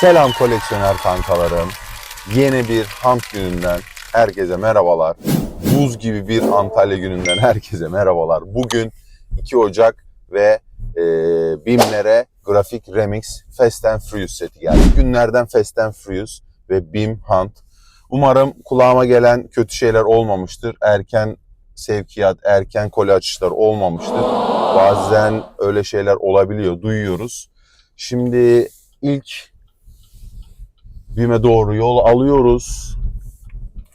Selam koleksiyoner kankalarım. Yeni bir Hunt gününden herkese merhabalar. Buz gibi bir Antalya gününden herkese merhabalar. Bugün 2 Ocak ve e, BİM'lere Grafik Remix Fast and Furious seti geldi. Günlerden Fast and Furious ve BİM Hunt. Umarım kulağıma gelen kötü şeyler olmamıştır. Erken sevkiyat, erken koli açışlar olmamıştır. Bazen öyle şeyler olabiliyor, duyuyoruz. Şimdi ilk BİM'e doğru yol alıyoruz.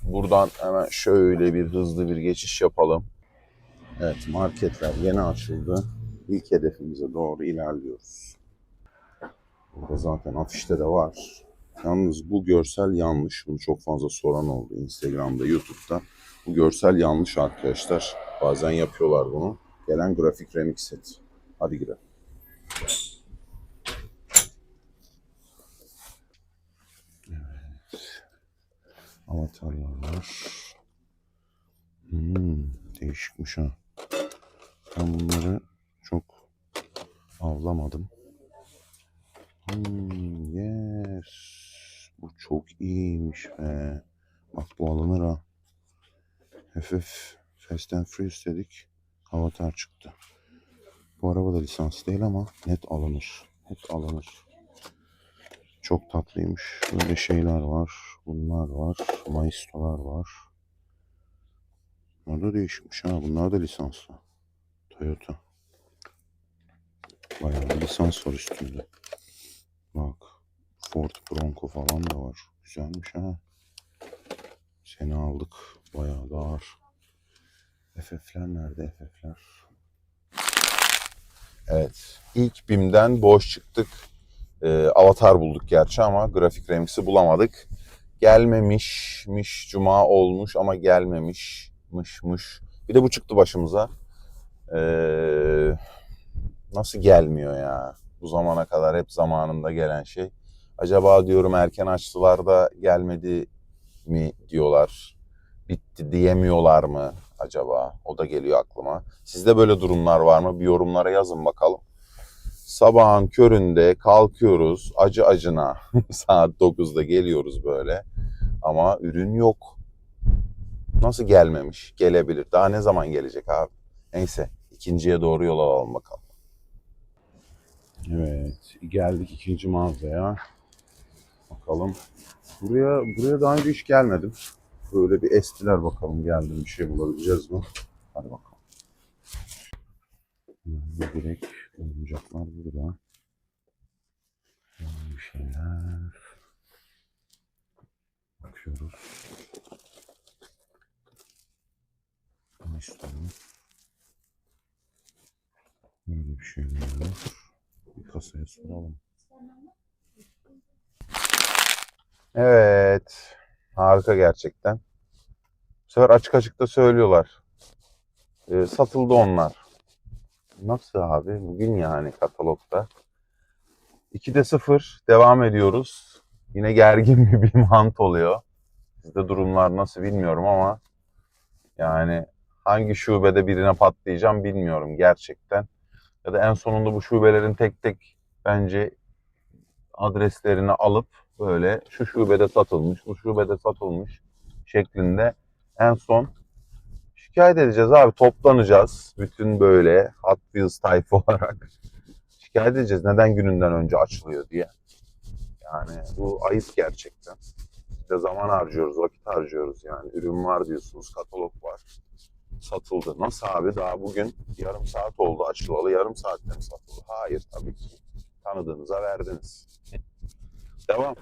Buradan hemen şöyle bir hızlı bir geçiş yapalım. Evet marketler yeni açıldı. İlk hedefimize doğru ilerliyoruz. Burada zaten afişte de var. Yalnız bu görsel yanlış. Bunu çok fazla soran oldu Instagram'da, YouTube'da. Bu görsel yanlış arkadaşlar. Bazen yapıyorlar bunu. Gelen grafik remix set. Hadi girelim. Avatarlar var. Hmm, değişikmiş ha. Ben bunları çok avlamadım. Hmm, yes. Bu çok iyiymiş be. Bak bu alınır ha. FF Fast and Furious dedik. Avatar çıktı. Bu araba da lisans değil ama net alınır. Net alınır. Çok tatlıymış. Böyle şeyler var. Bunlar var. Maistolar var. Bunlar da değişikmiş ha. Bunlar da lisanslı. Toyota. Bayağı bir lisans var üstünde. Bak. Ford Bronco falan da var. Güzelmiş ha. Seni aldık. Bayağı da ağır. FF'ler nerede FF'ler? Evet. İlk BİM'den boş çıktık. Ee, avatar bulduk gerçi ama grafik remix'i bulamadık. Gelmemişmiş, cuma olmuş ama gelmemişmişmiş. Bir de bu çıktı başımıza. Ee, nasıl gelmiyor ya? Bu zamana kadar hep zamanında gelen şey. Acaba diyorum erken açtılar da gelmedi mi diyorlar. Bitti diyemiyorlar mı acaba? O da geliyor aklıma. Sizde böyle durumlar var mı? Bir yorumlara yazın bakalım. Sabahın köründe kalkıyoruz acı acına saat 9'da geliyoruz böyle ama ürün yok. Nasıl gelmemiş? Gelebilir. Daha ne zaman gelecek abi? Neyse ikinciye doğru yol alalım bakalım. Evet geldik ikinci mağazaya. Bakalım. Buraya buraya daha önce hiç gelmedim. Böyle bir estiler bakalım geldim bir şey bulabileceğiz mi? Hadi bakalım. Yani direkt oyuncaklar burada. Bir şeyler. Bakıyoruz. Ne istiyorum? Böyle bir şeyler var. Bir kasaya soralım. Evet. Harika gerçekten. Bu sefer açık açık da söylüyorlar. Ee, satıldı onlar. Nasıl abi? Bugün yani katalogda. 2'de 0 devam ediyoruz. Yine gergin bir bir mant oluyor. Sizde durumlar nasıl bilmiyorum ama yani hangi şubede birine patlayacağım bilmiyorum gerçekten. Ya da en sonunda bu şubelerin tek tek bence adreslerini alıp böyle şu şubede satılmış, bu şubede satılmış şeklinde en son şikayet edeceğiz abi. Toplanacağız. Bütün böyle Hot Wheels tayfa olarak. Şikayet edeceğiz neden gününden önce açılıyor diye. Yani bu ayıp gerçekten. De zaman harcıyoruz, vakit harcıyoruz yani. Ürün var diyorsunuz, katalog var. Satıldı. Nasıl abi? Daha bugün yarım saat oldu açılalı. Yarım saatte mi satıldı? Hayır tabii ki. Tanıdığınıza verdiniz. Devam.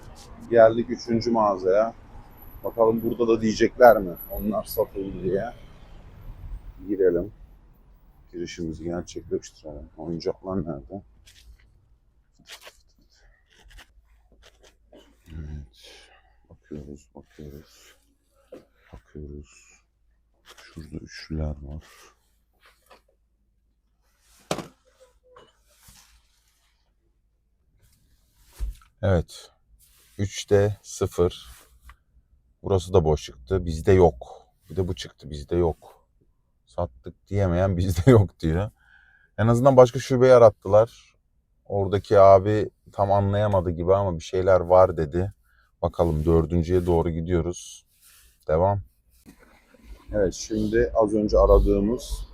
Geldik üçüncü mağazaya. Bakalım burada da diyecekler mi? Onlar satıldı diye girelim. Girişimizi gerçekleştirelim. Oyuncaklar nerede? Bakıyoruz, bakıyoruz. Bakıyoruz. Şurada üçlüler var. Evet. 3'te 0. Burası da boş çıktı. Bizde yok. Bir de bu çıktı. Bizde yok sattık diyemeyen bizde yok diyor. En azından başka şubeyi arattılar. Oradaki abi tam anlayamadı gibi ama bir şeyler var dedi. Bakalım dördüncüye doğru gidiyoruz. Devam. Evet şimdi az önce aradığımız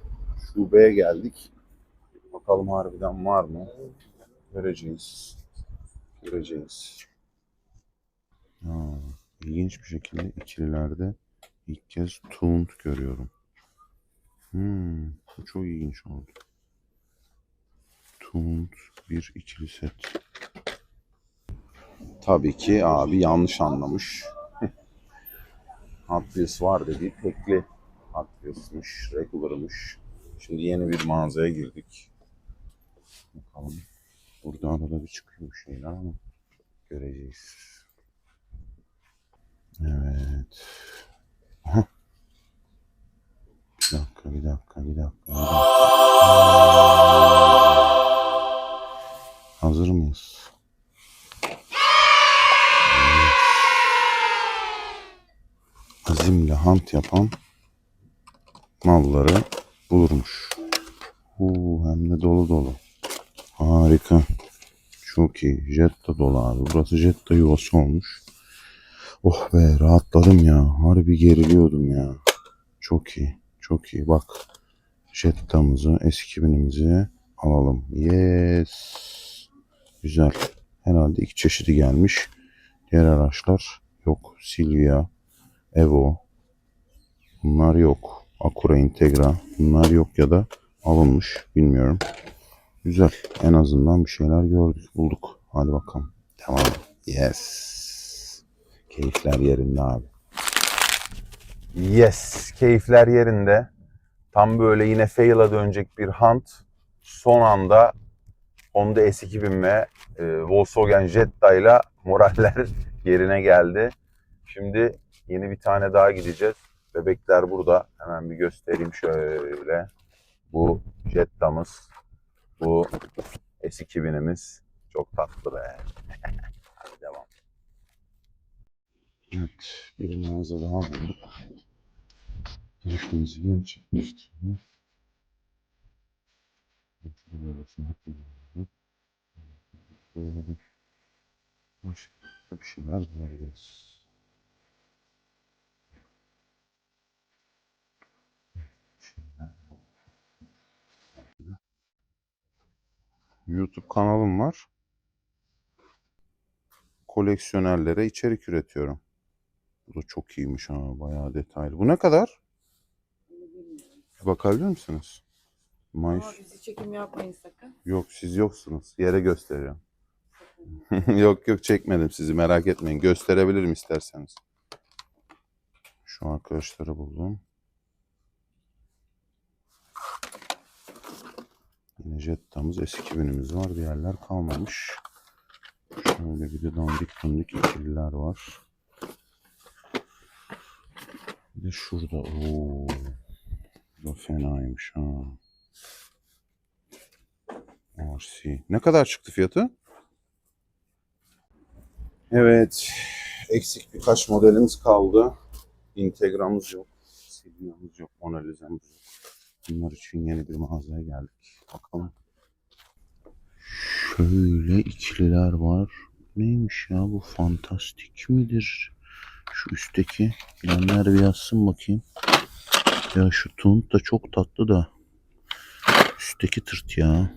şubeye geldik. Bakalım harbiden var mı? Göreceğiz. Göreceğiz. Ha, ilginç bir şekilde ikililerde ilk kez Tunt görüyorum. Hmm, bu çok ilginç oldu. Tunt bir ikili set. Tabii ki abi yanlış anlamış. Hot var dedi. Tekli Hot Wheels'mış, regular'mış. Şimdi yeni bir mağazaya girdik. Bakalım. Burada arada bir çıkıyor şeyler ama göreceğiz. Evet. Bir dakika, bir dakika, bir dakika. Bir dakika. Azimle hunt yapan malları bulurmuş. Oo, hem de dolu dolu. Harika. Çok iyi. Jetta dolu abi. Burası Jetta yuvası olmuş. Oh be rahatladım ya. Harbi geriliyordum ya. Çok iyi. Çok iyi. Bak. Jetta'mızı, S2000'imizi alalım. Yes. Güzel. Herhalde iki çeşidi gelmiş. Diğer araçlar yok. Silvia, Evo. Bunlar yok. Acura Integra. Bunlar yok ya da alınmış. Bilmiyorum. Güzel. En azından bir şeyler gördük, bulduk. Hadi bakalım. Tamam. Yes. Keyifler yerinde abi. Yes. Keyifler yerinde. Tam böyle yine fail'a dönecek bir hunt. Son anda Honda S2000 ve e, Volkswagen Jetta ile moraller yerine geldi. Şimdi yeni bir tane daha gideceğiz. Bebekler burada. Hemen bir göstereyim şöyle. Bu Jetta'mız. Bu S2000'imiz. Çok tatlı be. Hadi devam. Evet. Bir mağaza daha bulduk. Görüşmemizi gerçekleştirdik. Başka bir şeyler bulabiliriz. YouTube kanalım var. Koleksiyonerlere içerik üretiyorum. Bu da çok iyiymiş ha. Bayağı detaylı. Bu ne kadar? Bakabilir misiniz? Mayıs. Ama bizi çekim yapmayın sakın. Yok siz yoksunuz. Yere gösteriyorum. yok yok çekmedim sizi merak etmeyin. Gösterebilirim isterseniz. Şu arkadaşları buldum. Jetta'mız S2000'imiz var. Diğerler kalmamış. Şöyle bir de dandik dandik ikililer var. Bir de şurada. Oo. Bu da fenaymış ha. RC. Ne kadar çıktı fiyatı? Evet. Eksik birkaç modelimiz kaldı. Integramız yok. Silvia'mız yok. Mona Lisa'mız yok. Bunlar için yeni bir mağazaya geldik. Bakalım. Şöyle ikililer var. Neymiş ya bu fantastik midir? Şu üstteki bilenler bir yazsın bakayım. Ya şu tunt da çok tatlı da. Üstteki tırt ya.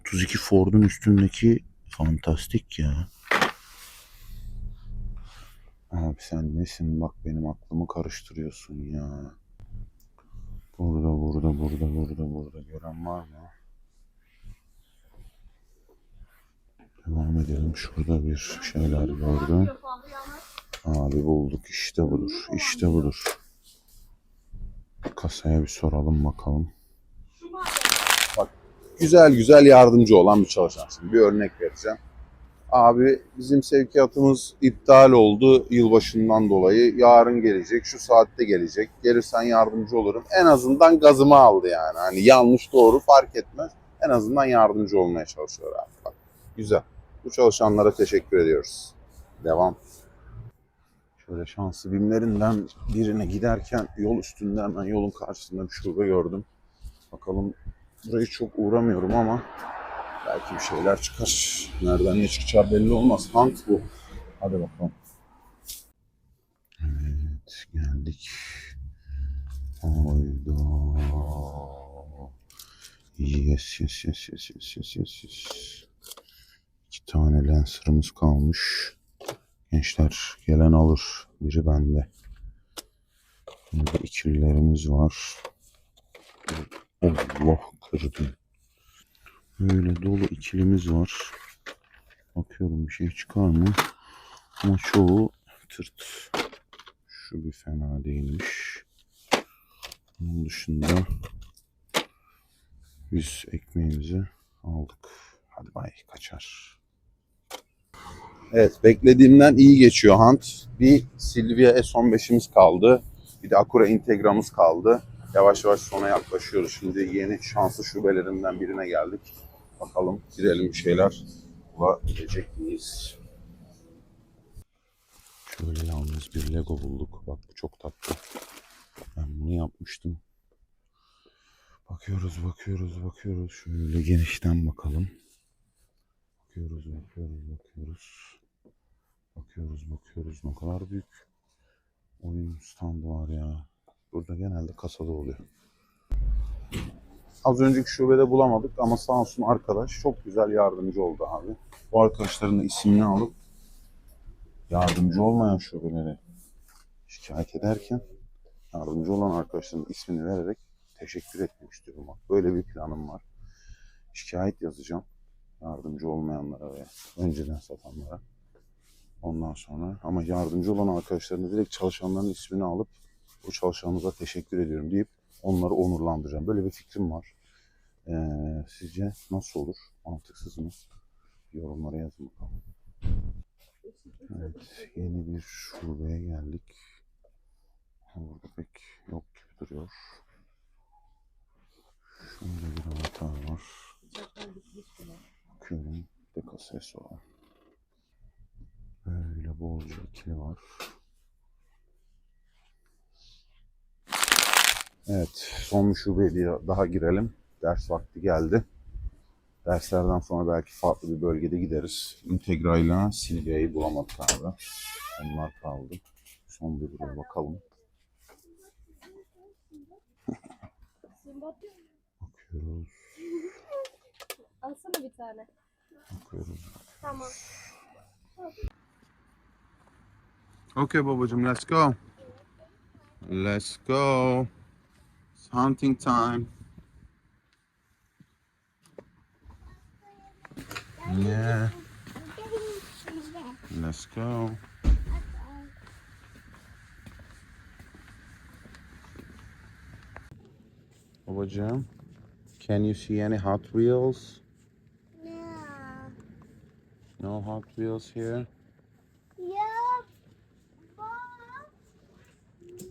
32 Ford'un üstündeki fantastik ya. Abi sen nesin bak benim aklımı karıştırıyorsun ya. Burada burada burada burada burada gören var mı? Devam edelim. Şurada bir şeyler gördüm. Abi bulduk. İşte budur. İşte budur. Kasaya bir soralım bakalım. Bak güzel güzel yardımcı olan bir çalışansın. Bir örnek vereceğim. Abi bizim sevkiyatımız iptal oldu yılbaşından dolayı. Yarın gelecek, şu saatte gelecek. Gelirsen yardımcı olurum. En azından gazımı aldı yani. Hani yanlış doğru fark etmez. En azından yardımcı olmaya çalışıyor abi. Bak, güzel. Bu çalışanlara teşekkür ediyoruz. Devam. Şöyle şanslı binlerinden birine giderken yol üstünde hemen yolun karşısında bir şube gördüm. Bakalım burayı çok uğramıyorum ama Belki bir şeyler çıkar. Nereden ne çıkacağı belli olmaz. Hunt bu. Hadi bakalım. Evet geldik. Hayda. Yes yes yes yes yes yes yes yes. İki tane lancer'ımız kalmış. Gençler gelen alır. Biri bende. Burada ikililerimiz var. Allah kırdım. Böyle dolu ikilimiz var. Bakıyorum bir şey çıkar mı? Ama çoğu tırt. Şu bir fena değilmiş. Onun dışında biz ekmeğimizi aldık. Hadi bay kaçar. Evet beklediğimden iyi geçiyor Hunt. Bir Silvia S15'imiz kaldı. Bir de Acura Integra'mız kaldı. Yavaş yavaş sona yaklaşıyoruz. Şimdi yeni şanslı şubelerinden birine geldik. Bakalım girelim şeyler bulabilecek miyiz? Şöyle yalnız bir Lego bulduk. Bak bu çok tatlı. Ben bunu yapmıştım. Bakıyoruz, bakıyoruz, bakıyoruz. Şöyle genişten bakalım. Bakıyoruz, bakıyoruz, bakıyoruz. Bakıyoruz, bakıyoruz. Ne kadar büyük oyun standı var ya. Burada genelde kasada oluyor. Az önceki şubede bulamadık ama sağ olsun arkadaş çok güzel yardımcı oldu abi. Bu arkadaşların da ismini alıp yardımcı olmayan şubelere şikayet ederken yardımcı olan arkadaşların ismini vererek teşekkür etmek istiyorum. Böyle bir planım var. Şikayet yazacağım yardımcı olmayanlara ve önceden satanlara. Ondan sonra ama yardımcı olan arkadaşlarına direkt çalışanların ismini alıp bu çalışanımıza teşekkür ediyorum deyip onları onurlandıracağım. Böyle bir fikrim var. Ee, sizce nasıl olur? Mantıksız mı? Yorumlara yazın bakalım. Evet, yeni bir şubeye geldik. Burada pek yok gibi duruyor. Şöyle bir avatar var. Bakıyorum. Bir de kasası var. Böyle bolca ikili var. Evet, son bir şubeye daha girelim. Ders vakti geldi. Derslerden sonra belki farklı bir bölgede gideriz. Integra ile Silvia'yı bulamadık abi. Onlar kaldı. Son bir buraya bakalım. Bakıyoruz, Alsana bir tane. bakıyoruz. Tamam. Okay babacığım, let's go. Let's go. It's hunting time. Yeah, let's go. Babacığım, can you see any Hot Wheels? Yeah. No Hot Wheels here. Yeah. But.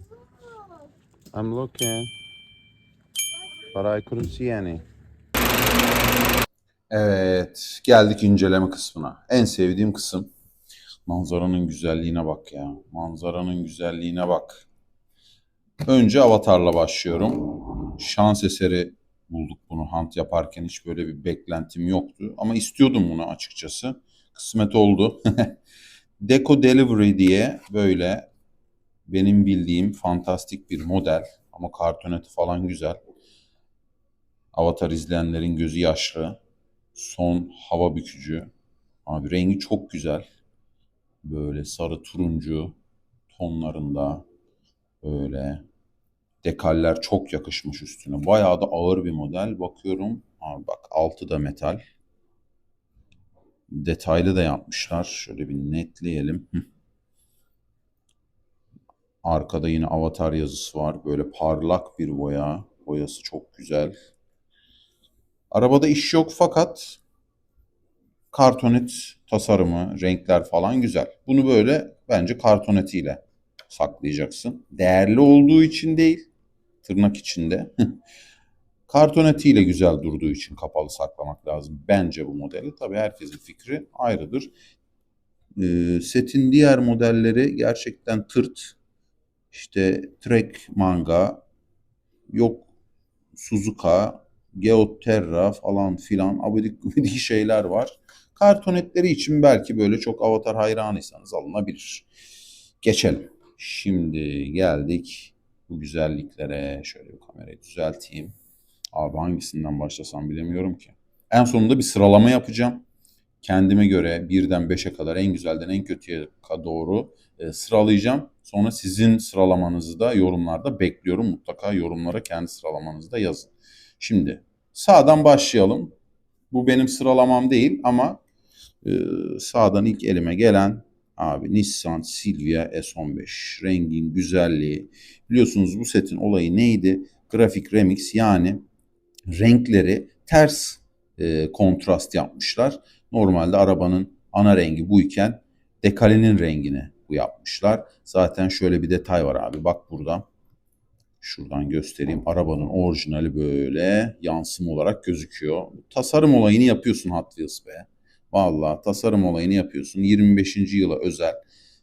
Look. I'm looking, but I couldn't see any. Evet, geldik inceleme kısmına. En sevdiğim kısım. Manzaranın güzelliğine bak ya. Manzaranın güzelliğine bak. Önce avatarla başlıyorum. Şans eseri bulduk bunu hunt yaparken hiç böyle bir beklentim yoktu. Ama istiyordum bunu açıkçası. Kısmet oldu. Deco Delivery diye böyle benim bildiğim fantastik bir model. Ama kartoneti falan güzel. Avatar izleyenlerin gözü yaşlı. Son hava bükücü. Abi rengi çok güzel. Böyle sarı turuncu tonlarında. Böyle dekaller çok yakışmış üstüne. Bayağı da ağır bir model. Bakıyorum. Abi bak altı da metal. Detaylı da yapmışlar. Şöyle bir netleyelim. Arkada yine avatar yazısı var. Böyle parlak bir boya. Boyası çok güzel. Arabada iş yok fakat kartonet tasarımı, renkler falan güzel. Bunu böyle bence kartonetiyle saklayacaksın. Değerli olduğu için değil, tırnak içinde. kartonetiyle güzel durduğu için kapalı saklamak lazım bence bu modeli. Tabii herkesin fikri ayrıdır. Ee, setin diğer modelleri gerçekten tırt. İşte Trek manga, yok Suzuka, Geoterra falan filan abidik gubidik şeyler var. Kartonetleri için belki böyle çok avatar hayranıysanız alınabilir. Geçelim. Şimdi geldik bu güzelliklere. Şöyle bir kamerayı düzelteyim. Abi hangisinden başlasam bilemiyorum ki. En sonunda bir sıralama yapacağım. Kendime göre birden 5'e kadar en güzelden en kötüye doğru e, sıralayacağım. Sonra sizin sıralamanızı da yorumlarda bekliyorum. Mutlaka yorumlara kendi sıralamanızı da yazın. Şimdi sağdan başlayalım. Bu benim sıralamam değil ama e, sağdan ilk elime gelen abi Nissan Silvia S15. Rengin güzelliği. Biliyorsunuz bu setin olayı neydi? Grafik remix yani renkleri ters e, kontrast yapmışlar. Normalde arabanın ana rengi buyken dekalinin rengini bu yapmışlar. Zaten şöyle bir detay var abi bak burada. Şuradan göstereyim. Arabanın orijinali böyle yansım olarak gözüküyor. Tasarım olayını yapıyorsun Hot Wheels be. Vallahi tasarım olayını yapıyorsun. 25. yıla özel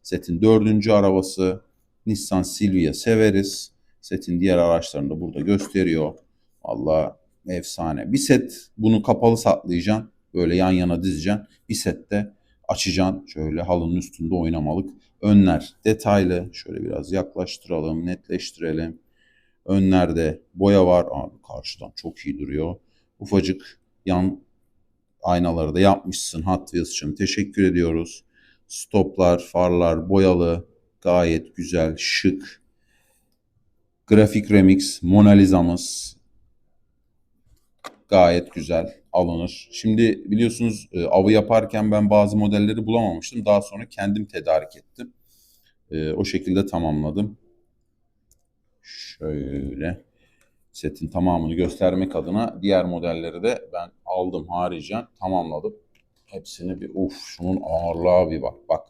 setin dördüncü arabası Nissan Silvia severiz. Setin diğer araçlarını da burada gösteriyor. Vallahi efsane. Bir set bunu kapalı saklayacaksın. Böyle yan yana dizeceksin. Bir sette açacaksın. Şöyle halının üstünde oynamalık. Önler detaylı. Şöyle biraz yaklaştıralım, netleştirelim. Önlerde boya var. Abi karşıdan çok iyi duruyor. Ufacık yan aynaları da yapmışsın Hot Wheels için. Teşekkür ediyoruz. Stoplar, farlar boyalı. Gayet güzel, şık. Grafik Remix, Mona Lisa'mız gayet güzel alınır. Şimdi biliyorsunuz e, avı yaparken ben bazı modelleri bulamamıştım. Daha sonra kendim tedarik ettim. E, o şekilde tamamladım. Şöyle setin tamamını göstermek adına diğer modelleri de ben aldım haricen tamamladım. Hepsini bir uf şunun ağırlığa bir bak bak.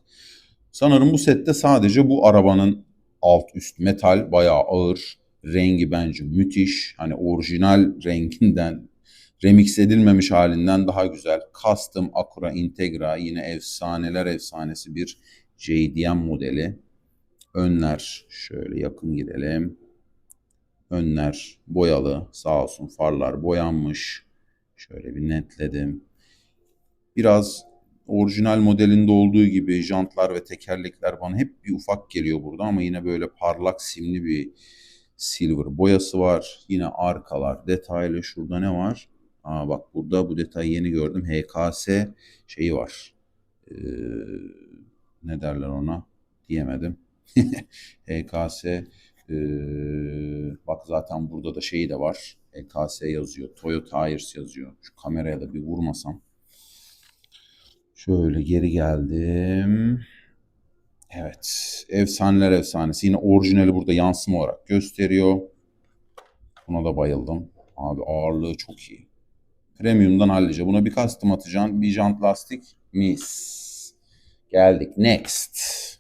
Sanırım bu sette sadece bu arabanın alt üst metal bayağı ağır. Rengi bence müthiş. Hani orijinal renginden remix edilmemiş halinden daha güzel. Custom Acura Integra yine efsaneler efsanesi bir JDM modeli. Önler şöyle yakın gidelim. Önler boyalı sağ olsun farlar boyanmış. Şöyle bir netledim. Biraz orijinal modelinde olduğu gibi jantlar ve tekerlekler bana hep bir ufak geliyor burada ama yine böyle parlak simli bir silver boyası var. Yine arkalar detaylı. Şurada ne var? Aa bak burada bu detayı yeni gördüm. HKS şeyi var. Ee, ne derler ona? Diyemedim. HKS ee, bak zaten burada da şeyi de var. HKS yazıyor. Toyota Tires yazıyor. Şu kameraya da bir vurmasam. Şöyle geri geldim. Evet. Efsaneler efsanesi. Yine orijinali burada yansıma olarak gösteriyor. Buna da bayıldım. Abi ağırlığı çok iyi. Premium'dan hallice. Buna bir custom atacaksın. Bir jant lastik. Mis. Geldik. Next.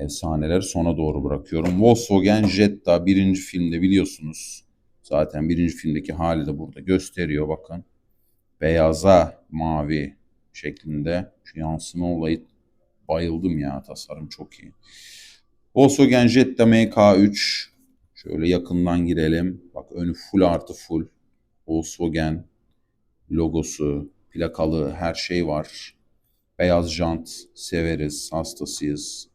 Efsaneleri sona doğru bırakıyorum. Volkswagen Jetta birinci filmde biliyorsunuz. Zaten birinci filmdeki hali de burada gösteriyor bakın. Beyaza mavi şeklinde. Şu yansıma olayı bayıldım ya tasarım çok iyi. Volkswagen Jetta MK3 şöyle yakından girelim. Bak önü full artı full. Volkswagen logosu, plakalı her şey var. Beyaz jant severiz, hastasıyız.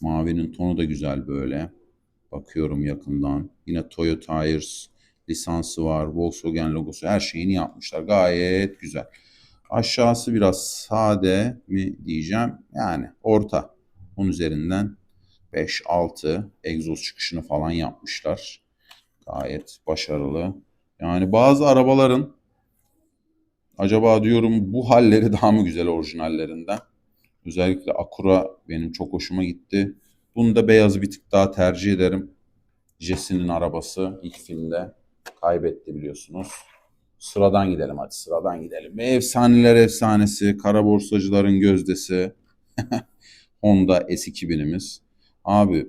Mavinin tonu da güzel böyle. Bakıyorum yakından. Yine Toyota Tires lisansı var. Volkswagen logosu her şeyini yapmışlar. Gayet güzel. Aşağısı biraz sade mi diyeceğim. Yani orta. 10 üzerinden 5-6 egzoz çıkışını falan yapmışlar. Gayet başarılı. Yani bazı arabaların acaba diyorum bu halleri daha mı güzel orijinallerinden? Özellikle Acura benim çok hoşuma gitti. Bunu da beyazı bir tık daha tercih ederim. Jesse'nin arabası ilk filmde kaybetti biliyorsunuz. Sıradan gidelim hadi sıradan gidelim. Efsaneler efsanesi, kara borsacıların gözdesi. Honda S2000'imiz. Abi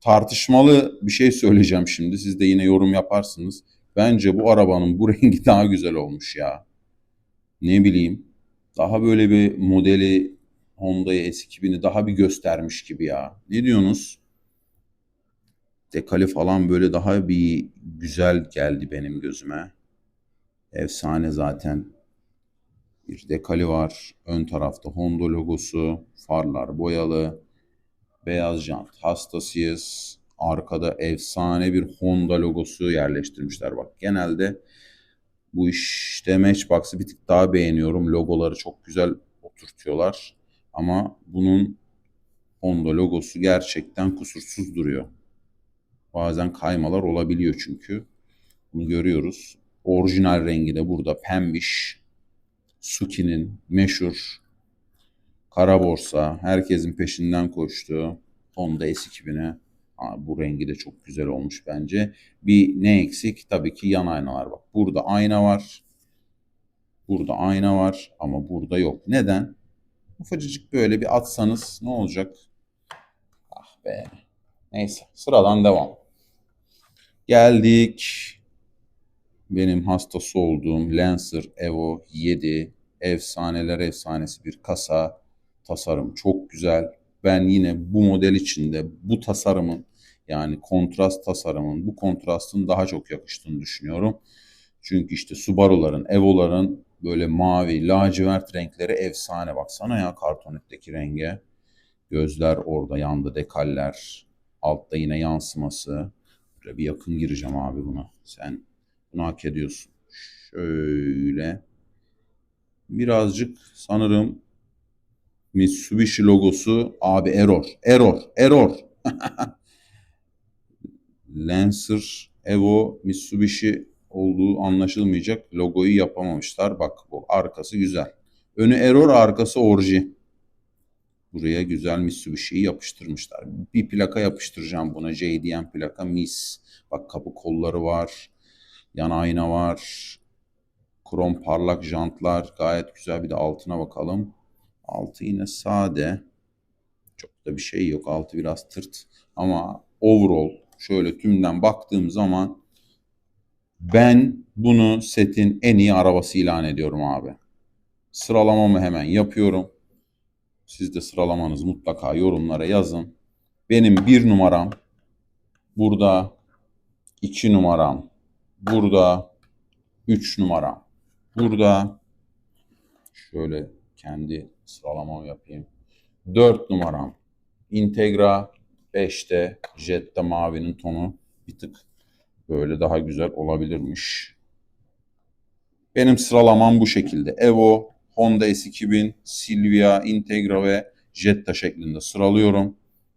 tartışmalı bir şey söyleyeceğim şimdi. Siz de yine yorum yaparsınız. Bence bu arabanın bu rengi daha güzel olmuş ya. Ne bileyim. Daha böyle bir modeli Honda'yı S2000'i daha bir göstermiş gibi ya. Ne diyorsunuz? Dekali falan böyle daha bir güzel geldi benim gözüme. Efsane zaten. Bir dekali var. Ön tarafta Honda logosu. Farlar boyalı. Beyaz jant hastasıyız. Arkada efsane bir Honda logosu yerleştirmişler. Bak genelde bu işte Matchbox'ı bir tık daha beğeniyorum. Logoları çok güzel oturtuyorlar. Ama bunun Honda logosu gerçekten kusursuz duruyor. Bazen kaymalar olabiliyor çünkü. Bunu görüyoruz. Orijinal rengi de burada pembiş. Suki'nin meşhur kara borsa, herkesin peşinden koştuğu Honda S2000'e Aa, bu rengi de çok güzel olmuş bence. Bir ne eksik? Tabii ki yan aynalar bak. Burada ayna var. Burada ayna var ama burada yok. Neden? Ufacıcık böyle bir atsanız ne olacak? Ah be. Neyse sıradan devam. Geldik. Benim hastası olduğum Lancer Evo 7 efsaneler efsanesi bir kasa. Tasarım çok güzel. Ben yine bu model içinde bu tasarımın yani kontrast tasarımın bu kontrastın daha çok yakıştığını düşünüyorum. Çünkü işte Subaru'ların, Evo'ların böyle mavi, lacivert renkleri efsane. Baksana ya kartonetteki renge. Gözler orada yanda dekaller. Altta yine yansıması. Böyle bir yakın gireceğim abi buna. Sen bunu hak ediyorsun. Şöyle. Birazcık sanırım Mitsubishi logosu abi error. Error. Error. Lancer, Evo, Mitsubishi olduğu anlaşılmayacak logoyu yapamamışlar. Bak bu arkası güzel. Önü error, arkası orji. Buraya güzel Mitsubishi'yi yapıştırmışlar. Bir plaka yapıştıracağım buna. JDM plaka Miss. Bak kapı kolları var. Yan ayna var. Krom parlak jantlar. Gayet güzel. Bir de altına bakalım. Altı yine sade. Çok da bir şey yok. Altı biraz tırt. Ama overall şöyle tümden baktığım zaman ben bunu setin en iyi arabası ilan ediyorum abi. Sıralamamı hemen yapıyorum. Siz de sıralamanız mutlaka yorumlara yazın. Benim bir numaram burada, iki numaram burada, üç numaram burada. Şöyle kendi sıralamamı yapayım. Dört numaram Integra 5'te Jetta mavinin tonu bir tık böyle daha güzel olabilirmiş. Benim sıralamam bu şekilde. Evo, Honda S2000, Silvia, Integra ve Jetta şeklinde sıralıyorum.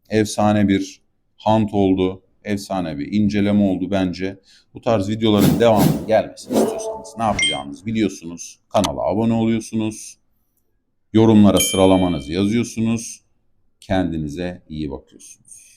Efsane bir hunt oldu. Efsane bir inceleme oldu bence. Bu tarz videoların devamı gelmesini istiyorsanız ne yapacağınızı biliyorsunuz. Kanala abone oluyorsunuz. Yorumlara sıralamanızı yazıyorsunuz. Kendinize iyi bakıyorsunuz.